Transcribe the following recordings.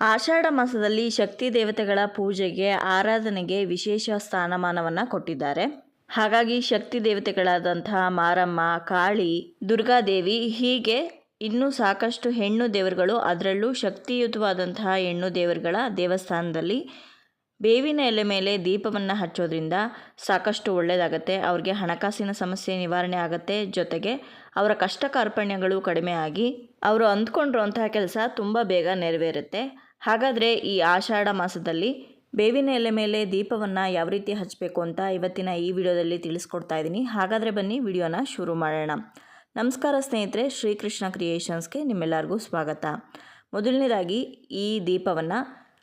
ಆಷಾಢ ಮಾಸದಲ್ಲಿ ಶಕ್ತಿ ದೇವತೆಗಳ ಪೂಜೆಗೆ ಆರಾಧನೆಗೆ ವಿಶೇಷ ಸ್ಥಾನಮಾನವನ್ನು ಕೊಟ್ಟಿದ್ದಾರೆ. ಹಾಗಾಗಿ ಶಕ್ತಿ ದೇವತೆಗಳಾದಂತಹ ಮಾರಮ್ಮ, ಕಾಳಿ, ದುರ್ಗಾದೇವಿ ಹೀಗೆ ಇನ್ನೂ ಸಾಕಷ್ಟು ಹೆಣ್ಣು ದೇವರುಗಳು, ಅದರಲ್ಲೂ ಶಕ್ತಿಯುತವಾದಂತಹ ಹೆಣ್ಣು ದೇವರುಗಳ ದೇವಸ್ಥಾನದಲ್ಲಿ ಬೇವಿನ ಎಲೆ ಮೇಲೆ ದೀಪವನ್ನು ಹಚ್ಚೋದ್ರಿಂದ ಸಾಕಷ್ಟು ಒಳ್ಳೆಯದಾಗತ್ತೆ ಅವ್ರಿಗೆ ಹಣಕಾಸಿನ ಸಮಸ್ಯೆ ನಿವಾರಣೆ ಆಗುತ್ತೆ. ಜೊತೆಗೆ ಅವರ ಕಷ್ಟ ಕಾರ್ಪಣ್ಯಗಳು ಕಡಿಮೆ ಆಗಿ ಅವರು ಅಂದ್ಕೊಂಡಿರುವಂತಹ ಕೆಲಸ ತುಂಬ ಬೇಗ ನೆರವೇರುತ್ತೆ. ಹಾಗಾದರೆ ಈ ಆಷಾಢ ಮಾಸದಲ್ಲಿ ಬೇವಿನ ಎಲೆ ಮೇಲೆ ದೀಪವನ್ನು ಯಾವ ರೀತಿ ಹಚ್ಚಬೇಕು ಅಂತ ಇವತ್ತಿನ ಈ ವಿಡಿಯೋದಲ್ಲಿ ತಿಳಿಸ್ಕೊಡ್ತಾ ಇದ್ದೀನಿ. ಹಾಗಾದರೆ ಬನ್ನಿ ವಿಡಿಯೋನ ಶುರು ಮಾಡೋಣ. ನಮಸ್ಕಾರ ಸ್ನೇಹಿತರೆ, ಶ್ರೀಕೃಷ್ಣ ಕ್ರಿಯೇಷನ್ಸ್ಗೆ ನಿಮ್ಮೆಲ್ಲರಿಗೂ ಸ್ವಾಗತ. ಮೊದಲನೇದಾಗಿ ಈ ದೀಪವನ್ನು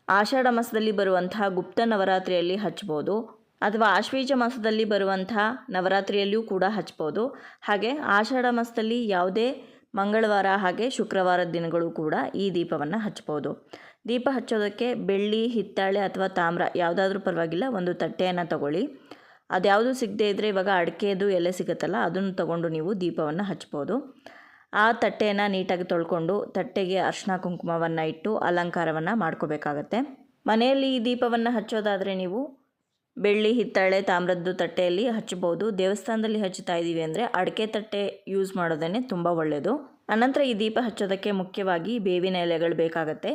ಆಷಾಢ ಮಾಸದಲ್ಲಿ ಬರುವಂತಹ ಗುಪ್ತ ನವರಾತ್ರಿಯಲ್ಲಿ ಹಚ್ಬೋದು ಅಥವಾ ಆಶ್ವೀಜ ಮಾಸದಲ್ಲಿ ಬರುವಂತಹ ನವರಾತ್ರಿಯಲ್ಲಿಯೂ ಕೂಡ ಹಚ್ಬೋದು. ಹಾಗೆ ಆಷಾಢ ಮಾಸದಲ್ಲಿ ಯಾವುದೇ ಮಂಗಳವಾರ ಹಾಗೆ ಶುಕ್ರವಾರದ ದಿನಗಳು ಕೂಡ ಈ ದೀಪವನ್ನು ಹಚ್ಬೋದು. ದೀಪ ಹಚ್ಚೋದಕ್ಕೆ ಬೆಳ್ಳಿ, ಹಿತ್ತಾಳೆ ಅಥವಾ ತಾಮ್ರ ಯಾವುದಾದ್ರೂ ಪರವಾಗಿಲ್ಲ, ಒಂದು ತಟ್ಟೆಯನ್ನು ತಗೊಳ್ಳಿ. ಅದ್ಯಾವುದು ಸಿಗದೇ ಇದ್ದರೆ ಇವಾಗ ಅಡಿಕೆದು ಎಲೆ ಸಿಗುತ್ತಲ್ಲ, ಅದನ್ನು ತಗೊಂಡು ನೀವು ದೀಪವನ್ನು ಹಚ್ಬೋದು. ಆ ತಟ್ಟೆಯನ್ನು ನೀಟಾಗಿ ತೊಳ್ಕೊಂಡು ತಟ್ಟೆಗೆ ಅರ್ಶಿನ ಕುಂಕುಮವನ್ನು ಇಟ್ಟು ಅಲಂಕಾರವನ್ನು ಮಾಡ್ಕೋಬೇಕಾಗತ್ತೆ. ಮನೆಯಲ್ಲಿ ಈ ದೀಪವನ್ನು ಹಚ್ಚೋದಾದರೆ ನೀವು ಬೆಳ್ಳಿ, ಹಿತ್ತಾಳೆ, ತಾಮ್ರದ್ದು ತಟ್ಟೆಯಲ್ಲಿ ಹಚ್ಚಬಹುದು ದೇವಸ್ಥಾನದಲ್ಲಿ ಹಚ್ಚುತ್ತಾ ಇದ್ದೀವಿ ಅಂದರೆ ಅಡಿಕೆ ತಟ್ಟೆ ಯೂಸ್ ಮಾಡೋದೇ ತುಂಬ ಒಳ್ಳೆಯದು ಅನಂತರ ಈ ದೀಪ ಹಚ್ಚೋದಕ್ಕೆ ಮುಖ್ಯವಾಗಿ ಬೇವಿನ ಎಲೆಗಳು ಬೇಕಾಗತ್ತೆ.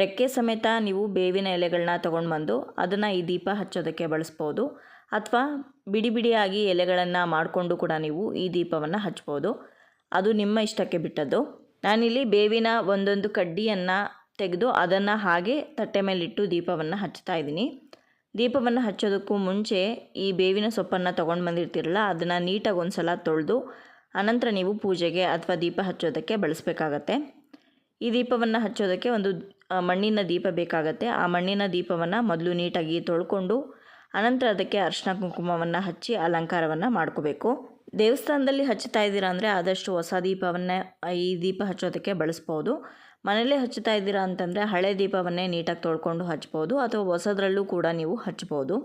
ರೆಕ್ಕೆ ಸಮೇತ ನೀವು ಬೇವಿನ ಎಲೆಗಳನ್ನ ತೊಗೊಂಡು ಬಂದು ಅದನ್ನು ಈ ದೀಪ ಹಚ್ಚೋದಕ್ಕೆ ಬಳಸ್ಬೋದು. ಅಥವಾ ಬಿಡಿ ಬಿಡಿಯಾಗಿ ಎಲೆಗಳನ್ನು ಮಾಡಿಕೊಂಡು ಕೂಡ ನೀವು ಈ ದೀಪವನ್ನು ಹಚ್ಬೋದು. ಅದು ನಿಮ್ಮ ಇಷ್ಟಕ್ಕೆ ಬಿಟ್ಟದ್ದು. ನಾನಿಲ್ಲಿ ಬೇವಿನ ಒಂದೊಂದು ಕಡ್ಡಿಯನ್ನು ತೆಗೆದು ಅದನ್ನು ಹಾಗೆ ತಟ್ಟೆ ಮೇಲಿಟ್ಟು ದೀಪವನ್ನು ಹಚ್ತಾ ಇದ್ದೀನಿ. ದೀಪವನ್ನು ಹಚ್ಚೋದಕ್ಕೂ ಮುಂಚೆ ಈ ಬೇವಿನ ಸೊಪ್ಪನ್ನು ತೊಗೊಂಡು ಬಂದಿರ್ತೀರಲ್ಲ, ಅದನ್ನು ನೀಟಾಗಿ ಒಂದು ಸಲ ತೊಳೆದು ಅನಂತರ ನೀವು ಪೂಜೆಗೆ ಅಥವಾ ದೀಪ ಹಚ್ಚೋದಕ್ಕೆ ಬಳಸಬೇಕಾಗತ್ತೆ. ಈ ದೀಪವನ್ನು ಹಚ್ಚೋದಕ್ಕೆ ಒಂದು ಮಣ್ಣಿನ ದೀಪ ಬೇಕಾಗತ್ತೆ. ಆ ಮಣ್ಣಿನ ದೀಪವನ್ನು ಮೊದಲು ನೀಟಾಗಿ ತೊಳ್ಕೊಂಡು, ಅನಂತರ ಅದಕ್ಕೆ ಅರಿಶಿನ ಕುಂಕುಮವನ್ನು ಹಚ್ಚಿ ಅಲಂಕಾರವನ್ನು ಮಾಡ್ಕೋಬೇಕು. ದೇವಸ್ಥಾನದಲ್ಲಿ ಹಚ್ಚುತ್ತಾ ಇದ್ದೀರಾ ಅಂದರೆ ಆದಷ್ಟು ಹೊಸ ದೀಪವನ್ನೇ, ಈ ದೀಪ ಹಚ್ಚೋದಕ್ಕೆ ಬಳಸ್ಬೋದು. ಮನೆಯಲ್ಲೇ ಹಚ್ಚುತ್ತಾ ಇದ್ದೀರಾ ಅಂತಂದರೆ ಹಳೆ ದೀಪವನ್ನೇ ನೀಟಾಗಿ ತೊಳ್ಕೊಂಡು ಹಚ್ಬೋದು ಅಥವಾ ಹೊಸದರಲ್ಲೂ ಕೂಡ ನೀವು ಹಚ್ಬೋದು.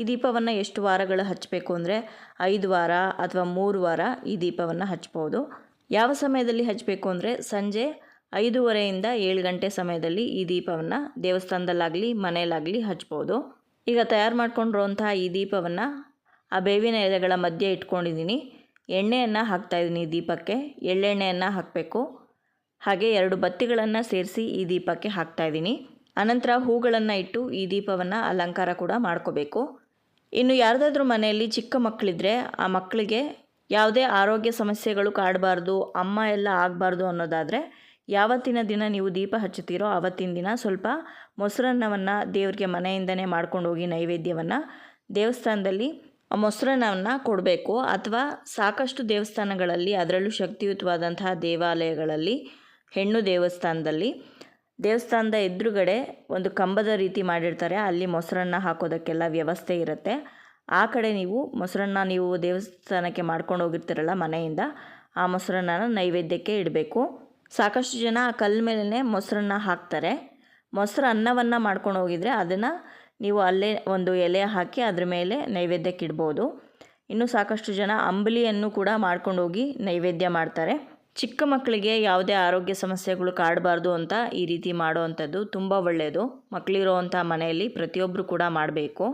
ಈ ದೀಪವನ್ನು ಎಷ್ಟು ವಾರಗಳು ಹಚ್ಚಬೇಕು ಅಂದರೆ ಐದು ವಾರ ಅಥವಾ ಮೂರು ವಾರ ಈ ದೀಪವನ್ನು ಹಚ್ಬೋದು. ಯಾವ ಸಮಯದಲ್ಲಿ ಹಚ್ಚಬೇಕು ಅಂದರೆ ಸಂಜೆ ಐದೂವರೆಯಿಂದ ಏಳು ಗಂಟೆ ಸಮಯದಲ್ಲಿ ಈ ದೀಪವನ್ನು ದೇವಸ್ಥಾನದಲ್ಲಾಗಲಿ, ಮನೆಯಲ್ಲಾಗಲಿ ಹಚ್ಬೋದು. ಈಗ ತಯಾರು ಮಾಡ್ಕೊಂಡಿರುವಂತಹ ಈ ದೀಪವನ್ನು ಆ ಬೇವಿನ ಎಲೆಗಳ ಮಧ್ಯೆ ಇಟ್ಕೊಂಡಿದ್ದೀನಿ. ಎಣ್ಣೆಯನ್ನು ಹಾಕ್ತಾಯಿದ್ದೀನಿ ದೀಪಕ್ಕೆ. ಎಳ್ಳೆಣ್ಣೆಯನ್ನು ಹಾಕಬೇಕು. ಹಾಗೆ ಎರಡು ಬತ್ತಿಗಳನ್ನು ಸೇರಿಸಿ ಈ ದೀಪಕ್ಕೆ ಹಾಕ್ತಾಯಿದ್ದೀನಿ ಅನಂತರ ಹೂಗಳನ್ನು ಇಟ್ಟು ಈ ದೀಪವನ್ನು ಅಲಂಕಾರ ಕೂಡ ಮಾಡ್ಕೋಬೇಕು. ಇನ್ನು ಯಾರದಾದ್ರೂ ಮನೆಯಲ್ಲಿ ಚಿಕ್ಕ ಮಕ್ಕಳಿದ್ರೆ ಆ ಮಕ್ಕಳಿಗೆ ಯಾವುದೇ ಆರೋಗ್ಯ ಸಮಸ್ಯೆಗಳು ಕಾಡಬಾರ್ದು, ಅಮ್ಮ ಎಲ್ಲ ಆಗಬಾರ್ದು ಅನ್ನೋದಾದರೆ ಯಾವತ್ತಿನ ದಿನ ನೀವು ದೀಪ ಹಚ್ಚುತ್ತೀರೋ ಆವತ್ತಿನ ದಿನ ಸ್ವಲ್ಪ ಮೊಸರನ್ನವನ್ನು ದೇವರಿಗೆ ಮನೆಯಿಂದನೇ ಮಾಡ್ಕೊಂಡು ಹೋಗಿ ನೈವೇದ್ಯವನ್ನು ದೇವಸ್ಥಾನದಲ್ಲಿ ಮೊಸರನ್ನವನ್ನು ಕೊಡಬೇಕು ಅಥವಾ ಸಾಕಷ್ಟು ದೇವಸ್ಥಾನಗಳಲ್ಲಿ ಅದರಲ್ಲೂ ಶಕ್ತಿಯುತವಾದಂತಹ ದೇವಾಲಯಗಳಲ್ಲಿ, ಹೆಣ್ಣು ದೇವಸ್ಥಾನದಲ್ಲಿ ದೇವಸ್ಥಾನದ ಎದುರುಗಡೆ ಒಂದು ಕಂಬದ ರೀತಿ ಮಾಡಿರ್ತಾರೆ. ಅಲ್ಲಿ ಮೊಸರನ್ನ ಹಾಕೋದಕ್ಕೆಲ್ಲ ವ್ಯವಸ್ಥೆ ಇರುತ್ತೆ. ಆ ಕಡೆ ನೀವು ಮೊಸರನ್ನ ನೀವು ದೇವಸ್ಥಾನಕ್ಕೆ ಮಾಡ್ಕೊಂಡು ಹೋಗಿರ್ತೀರಲ್ಲ ಮನೆಯಿಂದ, ಆ ಮೊಸರನ್ನ ನೈವೇದ್ಯಕ್ಕೆ ಇಡಬೇಕು. ಸಾಕಷ್ಟು ಜನ ಆ ಕಲ್ಲ ಮೇಲೇ ಮೊಸರನ್ನ ಹಾಕ್ತಾರೆ. ಮೊಸರು ಅನ್ನವನ್ನು ಮಾಡ್ಕೊಂಡು ಹೋಗಿದರೆ ಅದನ್ನು ನೀವು ಅಲ್ಲೇ ಒಂದು ಎಲೆ ಹಾಕಿ ಅದ್ರ ಮೇಲೆ ನೈವೇದ್ಯಕ್ಕೆ ಇಡ್ಬೋದು. ಇನ್ನು ಸಾಕಷ್ಟು ಜನ ಅಂಬಲಿಯನ್ನು ಕೂಡ ಮಾಡ್ಕೊಂಡು ಹೋಗಿ ನೈವೇದ್ಯ ಮಾಡ್ತಾರೆ. ಚಿಕ್ಕ ಮಕ್ಕಳಿಗೆ ಯಾವುದೇ ಆರೋಗ್ಯ ಸಮಸ್ಯೆಗಳು ಕಾಡಬಾರ್ದು ಅಂತ ಈ ರೀತಿ ಮಾಡುವಂಥದ್ದು ತುಂಬ ಒಳ್ಳೆಯದು ಮಕ್ಕಳಿರೋವಂಥ ಮನೆಯಲ್ಲಿ ಪ್ರತಿಯೊಬ್ಬರು ಕೂಡ ಮಾಡಬೇಕು.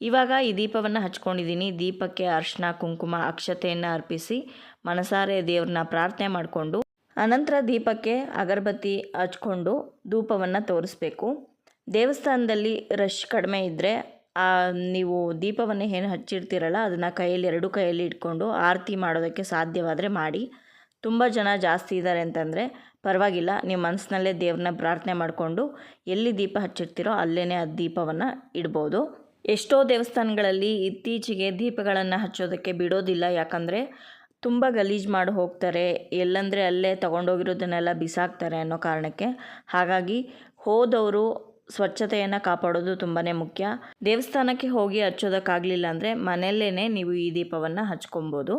ಇವಾಗ ಈ ದೀಪವನ್ನು ಹಚ್ಕೊಂಡಿದ್ದೀನಿ. ದೀಪಕ್ಕೆ ಅರ್ಶಿನ, ಕುಂಕುಮ, ಅಕ್ಷತೆಯನ್ನು ಅರ್ಪಿಸಿ ಮನಸಾರೆ ದೇವ್ರನ್ನ ಪ್ರಾರ್ಥನೆ ಮಾಡಿಕೊಂಡು ಅನಂತರ ದೀಪಕ್ಕೆ ಅಗರಬತ್ತಿ ಹಚ್ಕೊಂಡು ಧೂಪವನ್ನು ತೋರಿಸ್ಬೇಕು. ದೇವಸ್ಥಾನದಲ್ಲಿ ರಶ್ ಕಡಿಮೆ ಇದ್ದರೆ ನೀವು ದೀಪವನ್ನು ಏನು ಹಚ್ಚಿರ್ತೀರಲ್ಲ, ಅದನ್ನು ಕೈಯಲ್ಲಿ, ಎರಡು ಕೈಯಲ್ಲಿ ಇಟ್ಕೊಂಡು ಆರತಿ ಮಾಡೋದಕ್ಕೆ ಸಾಧ್ಯವಾದರೆ ಮಾಡಿ. ತುಂಬ ಜನ ಜಾಸ್ತಿ ಇದ್ದಾರೆ ಅಂತಂದರೆ ಪರವಾಗಿಲ್ಲ ನೀವು ಮನಸ್ಸಿನಲ್ಲೇ ದೇವ್ರನ್ನ ಪ್ರಾರ್ಥನೆ ಮಾಡಿಕೊಂಡು ಎಲ್ಲಿ ದೀಪ ಹಚ್ಚಿರ್ತೀರೋ ಅಲ್ಲೇ ಆ ದೀಪವನ್ನು ಇಡ್ಬೋದು. ಎಷ್ಟೋ ದೇವಸ್ಥಾನಗಳಲ್ಲಿ ಇತ್ತೀಚೆಗೆ ದೀಪಗಳನ್ನು ಹಚ್ಚೋದಕ್ಕೆ ಬಿಡೋದಿಲ್ಲ, ಯಾಕಂದರೆ ತುಂಬ ಗಲೀಜು ಮಾಡಿ ಹೋಗ್ತಾರೆ. ಎಲ್ಲಂದರೆ ಅಲ್ಲೇ ತಗೊಂಡೋಗಿರೋದನ್ನೆಲ್ಲ ಬಿಸಾಕ್ತಾರೆ ಅನ್ನೋ ಕಾರಣಕ್ಕೆ. ಹಾಗಾಗಿ ಹೋದವರು ಸ್ವಚ್ಛತೆಯನ್ನು ಕಾಪಾಡೋದು ತುಂಬಾ ಮುಖ್ಯ. ದೇವಸ್ಥಾನಕ್ಕೆ ಹೋಗಿ ಹಚ್ಚೋದಕ್ಕಾಗಲಿಲ್ಲ ಅಂದರೆ ಮನೆಯಲ್ಲೇ ನೀವು ಈ ದೀಪವನ್ನು ಹಚ್ಕೊಬೋದು.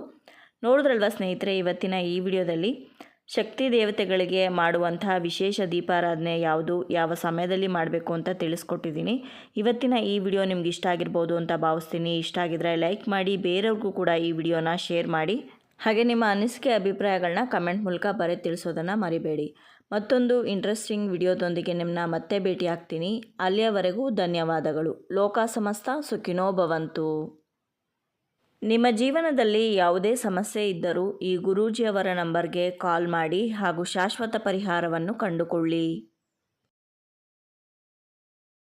ನೋಡಿದ್ರಲ್ವ ಸ್ನೇಹಿತರೆ ಇವತ್ತಿನ ಈ ವಿಡಿಯೋದಲ್ಲಿ? ಶಕ್ತಿ ದೇವತೆಗಳಿಗೆ ಮಾಡುವಂತಹ ವಿಶೇಷ ದೀಪಾರಾಧನೆ ಯಾವುದು, ಯಾವ ಸಮಯದಲ್ಲಿ ಮಾಡಬೇಕು ಅಂತ ತಿಳಿಸ್ಕೊಟ್ಟಿದ್ದೀನಿ. ಇವತ್ತಿನ ಈ ವಿಡಿಯೋ ನಿಮ್ಗೆ ಇಷ್ಟ ಆಗಿರ್ಬೋದು ಅಂತ ಭಾವಿಸ್ತೀನಿ. ಇಷ್ಟ ಆಗಿದ್ರೆ ಲೈಕ್ ಮಾಡಿ, ಬೇರೆಯವ್ರಿಗೂ ಕೂಡ ಈ ವಿಡಿಯೋನ ಶೇರ್ ಮಾಡಿ. ಹಾಗೆ ನಿಮ್ಮ ಅನಿಸಿಕೆ ಅಭಿಪ್ರಾಯಗಳನ್ನ ಕಮೆಂಟ್ ಮೂಲಕ ಬರೆ ತಿಳಿಸೋದನ್ನು ಮರಿಬೇಡಿ. ಮತ್ತೊಂದು ಇಂಟ್ರೆಸ್ಟಿಂಗ್ ವಿಡಿಯೋದೊಂದಿಗೆ ನಿಮ್ಮನ್ನ ಮತ್ತೆ ಭೇಟಿ ಆಗ್ತೀನಿ ಅಲ್ಲಿಯವರೆಗೂ ಧನ್ಯವಾದಗಳು. ಲೋಕ ಸಮಸ್ತ ಸುಖಿನೋ ಭವಂತು. ನಿಮ್ಮ ಜೀವನದಲ್ಲಿ ಯಾವುದೇ ಸಮಸ್ಯೆ ಇದ್ದರೂ ಈ ಗುರೂಜಿಯವರ ನಂಬರ್ಗೆ ಕಾಲ್ ಮಾಡಿ ಹಾಗೂ ಶಾಶ್ವತ ಪರಿಹಾರವನ್ನು ಕಂಡುಕೊಳ್ಳಿ.